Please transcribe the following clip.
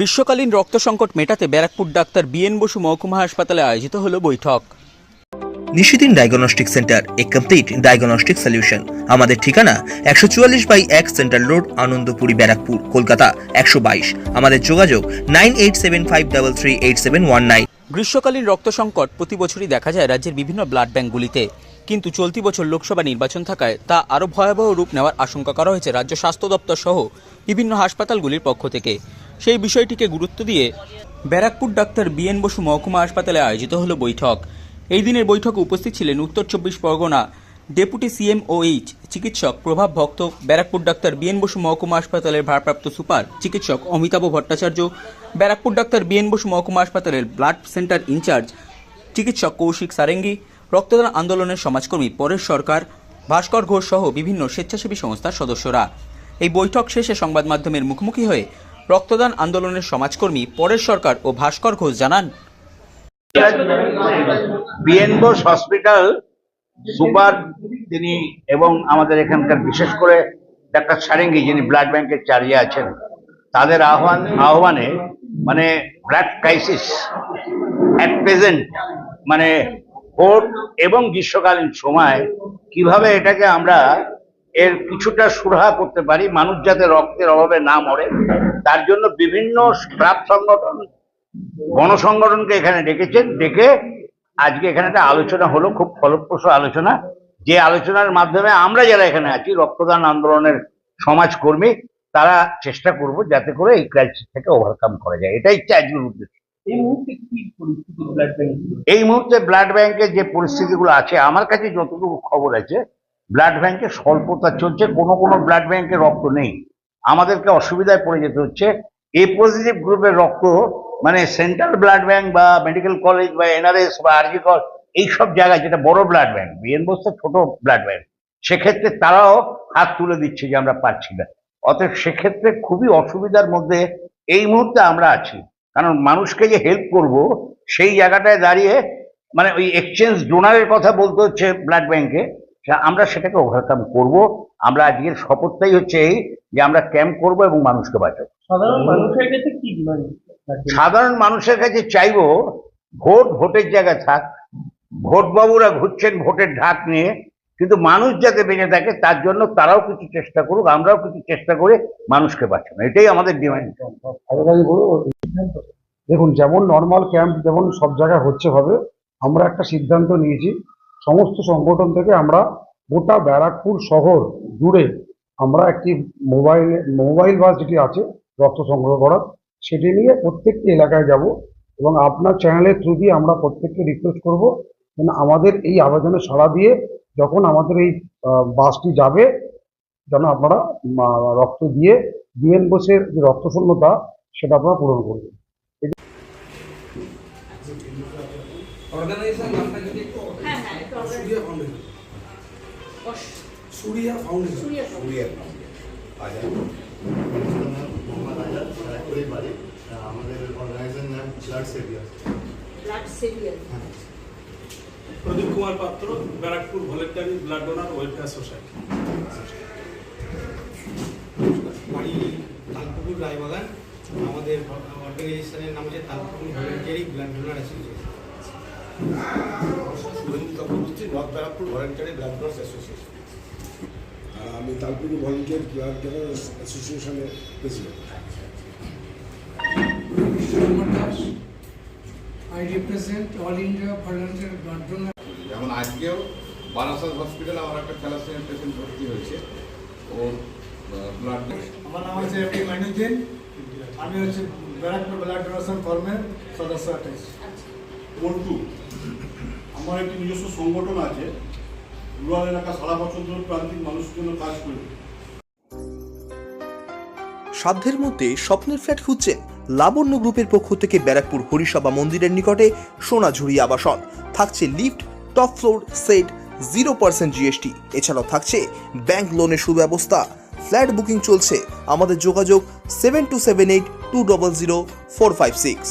গ্রীষ্মকালীন রক্ত সংকট মেটাতে ব্যারাকপুর ডাক্তার বিএন বসু মহকুমা হাসপাতালে আয়োজিত হলো বৈঠক। Nishidin diagnostic centre a complete diagnostic solution. আমাদের ঠিকানা একশো চুয়াল্লিশ বাই এক সেন্ট্রাল রোড আনন্দপুরি ব্যারাকপুর কলকাতা একশো বাইশ। আমাদের যোগাযোগ nine eight seven five double three eight seven one nine. গ্রীষ্মকালীন রক্ত সংকট প্রতি বছরই দেখা যায় রাজ্যের বিভিন্ন ব্লাড ব্যাঙ্কগুলিতে। কিন্তু চলতি বছর লোকসভা নির্বাচন থাকায় তা আরও ভয়াবহ রূপ নেওয়ার আশঙ্কা করা হয়েছে রাজ্য স্বাস্থ্য দপ্তর সহ বিভিন্ন হাসপাতালগুলির পক্ষ থেকে। সেই বিষয়টিকে গুরুত্ব দিয়ে ব্যারাকপুর ডাক্তার বিএন বসু মহকুমা হাসপাতালে আয়োজিত হলো বৈঠক। এই দিনের বৈঠকে উপস্থিত ছিলেন উত্তর চব্বিশ পরগনা ডেপুটি সিএমওএইচ চিকিৎসক প্রভাব ভক্ত ব্যারাকপুর ডাক্তার বিএন বসু মহকুমা হাসপাতালের ভারপ্রাপ্ত সুপার চিকিৎসক অমিতাভ ভট্টাচার্য, ব্যারাকপুর ডাক্তার বিএন বসু মহকুমা হাসপাতালের ব্লাড সেন্টার ইনচার্জ চিকিৎসক কৌশিক সারেঙ্গি, রক্তদান আন্দোলনের সমাজকর্মী পরেশ সরকার, ভাস্কর ঘোষ সহ বিভিন্ন স্বেচ্ছাসেবী সংস্থার সদস্যরা। এই বৈঠক শেষে সংবাদ মাধ্যমের মুখোমুখি হয়ে রক্তদান আন্দোলনের সমাজকর্মী পরেশ সরকার ও ভাস্কর ঘোষ জানান হসপিটাল সুপার তিনি এবং আমাদের এখানকার বিশেষ করে ডাক্তার সারেঙ্গি যিনি ব্লাড ব্যাংকের চার্জে আছেন, তাদের আহ্বান, আহ্বানে মানে ব্লাড ক্রাইসিস অ্যাট প্রেজেন্ট মানে ভোট এবং গ্রীষ্মকালীন সময় কীভাবে এটাকে আমরা এর কিছুটা সুরাহা করতে পারি। মানুষ যাতে রক্তের অভাবে না মরে তার জন্য বিভিন্ন ক্লাব সংগঠন গণসংগঠনকে এখানে ডেকেছেন। ডেকে আজকে এখানে একটা আলোচনা হলো খুব ফলপ্রসূ আলোচনা। যে আলোচনার মাধ্যমে আমরা যারা এখানে আছি রক্তদান আন্দোলনের সমাজকর্মী তারা চেষ্টা করব যাতে করে এই ক্রাইসিস থেকে ওভারকাম করা যায়। এটাই হচ্ছে আজকের উদ্দেশ্য। এই মুহূর্তে কি পরিস্থিতি ব্লাড ব্যাংক এই মুহূর্তে ব্লাড ব্যাংকের যে পরিস্থিতিগুলো আছে আমার কাছে যতটুকু খবর আছে ব্লাড ব্যাংকে স্বল্পতা চলছে, কোনো কোনো ব্লাড ব্যাংকে রক্ত নেই। আমাদেরকে অসুবিধায় পড়ে যেতে হচ্ছে। এ পজিটিভ গ্রুপের রক্ত মানে সেন্ট্রাল ব্লাড ব্যাংক বা মেডিকেল কলেজ বা এনআরএস বা আরজিকর এইসব জায়গায় যেটা বড় ব্লাড ব্যাংক, বিএন বসতে ছোট ব্লাড ব্যাংক, সেক্ষেত্রে তারাও হাত তুলে দিচ্ছে যে আমরা পাচ্ছি না। অতএব সেক্ষেত্রে খুবই অসুবিধার মধ্যে এই মুহূর্তে আমরা আছি। কারণ মানুষকে যে হেল্প করব, সেই জায়গাটায় দাঁড়িয়ে মানে ওই এক্সচেঞ্জ ডোনারের কথা বলতে হচ্ছে ব্লাড ব্যাংকে আমরা সেটাকে ওভারকাম করব। আমরা আজকের শপথটাই হচ্ছে এই যে আমরা ক্যাম্প করব এবং মানুষকে বাঁচাবো। সাধারণ মানুষের কাছে কি সাধারণ মানুষের কাছে চাইব ভোট ভোটের জায়গায় থাক। ভোট বাবুরা ঘুরছেন ভোটের ঢাক নিয়ে কিন্তু মানুষ যাতে বেঁচে থাকে তার জন্য তারাও কিছু চেষ্টা করুক আমরাও কিছু চেষ্টা করে মানুষকে বাঁচানো এটাই আমাদের ডিমান্ড দেখুন যেমন নর্মাল ক্যাম্প যেমন সব জায়গায় হচ্ছে হবে আমরা একটা সিদ্ধান্ত নিয়েছি সমস্ত সংগঠন থেকে আমরা গোটা ব্যারাকপুর শহর জুড়ে আমরা একটি মোবাইল মোবাইল বাস যেটি আছে, রক্ত সংগ্রহ করার। সেটি নিয়ে প্রত্যেকটি এলাকায় যাব এবং আপনার চ্যানেলের থ্রু দিয়ে আমরা প্রত্যেককে রিকোয়েস্ট করব যেন আমাদের এই আবেদনে সাড়া দিয়ে যখন আমাদের এই বাসটি যাবে, যেন আপনারা রক্ত দিয়ে বিএন বোসের যে রক্তশূন্যতা, সেটা আপনারা পূরণ করবেন। সুরিয়া ফাউন্ডেশন আমাদের অর্গানাইজেশন নাম blood saviour blood saviour. Pradip Kumar Patra Barrackpore voluntary blood donor welfare society. বাড়ি তালপুকুর রায়বাগান। আমাদের অর্গানাইজেশনের নাম হচ্ছে Talpukur voluntary blood donor association. Subhendu Chakraborty north Barrackpore voluntary blood donors association. আর আমি তালপুরি ভলেন্টিয়ার ব্লাড ডোনার্স অ্যাসোসিয়েশনের president. I represent all India voluntary blood donor যেমন আজকেও বারাসাত হসপিটালে আমার একটা থ্যালাসেমিয়া পেশেন্ট ভর্তি হয়েছে। ওর ব্লাড আমার নাম হচ্ছে ডি মাইনুদ্দিন। আমি হচ্ছে ব্যারাকপুর ব্লাড ডোনেশন ফর্মের সদস্য আঠাইশ পল্টু আমার একটি নিজস্ব সংগঠন আছে, রুরাল এলাকা সারা বছর ধরে প্রান্তিক মানুষের জন্য কাজ করি সাধ্যের মধ্যে স্বপ্নের ফ্ল্যাট খুঁজছেন লাবণ্য গ্রুপের পক্ষ থেকে ব্যারাকপুর হরিসভা মন্দিরের নিকটে সোনাঝুরি আবাসন। থাকছে lift, top floor, set, zero percent GST. এছাড়াও থাকছে ব্যাংক লোনের সুব্যবস্থা। ফ্ল্যাট বুকিং চলছে। আমাদের যোগাযোগ seven two seven eight two double zero four five six.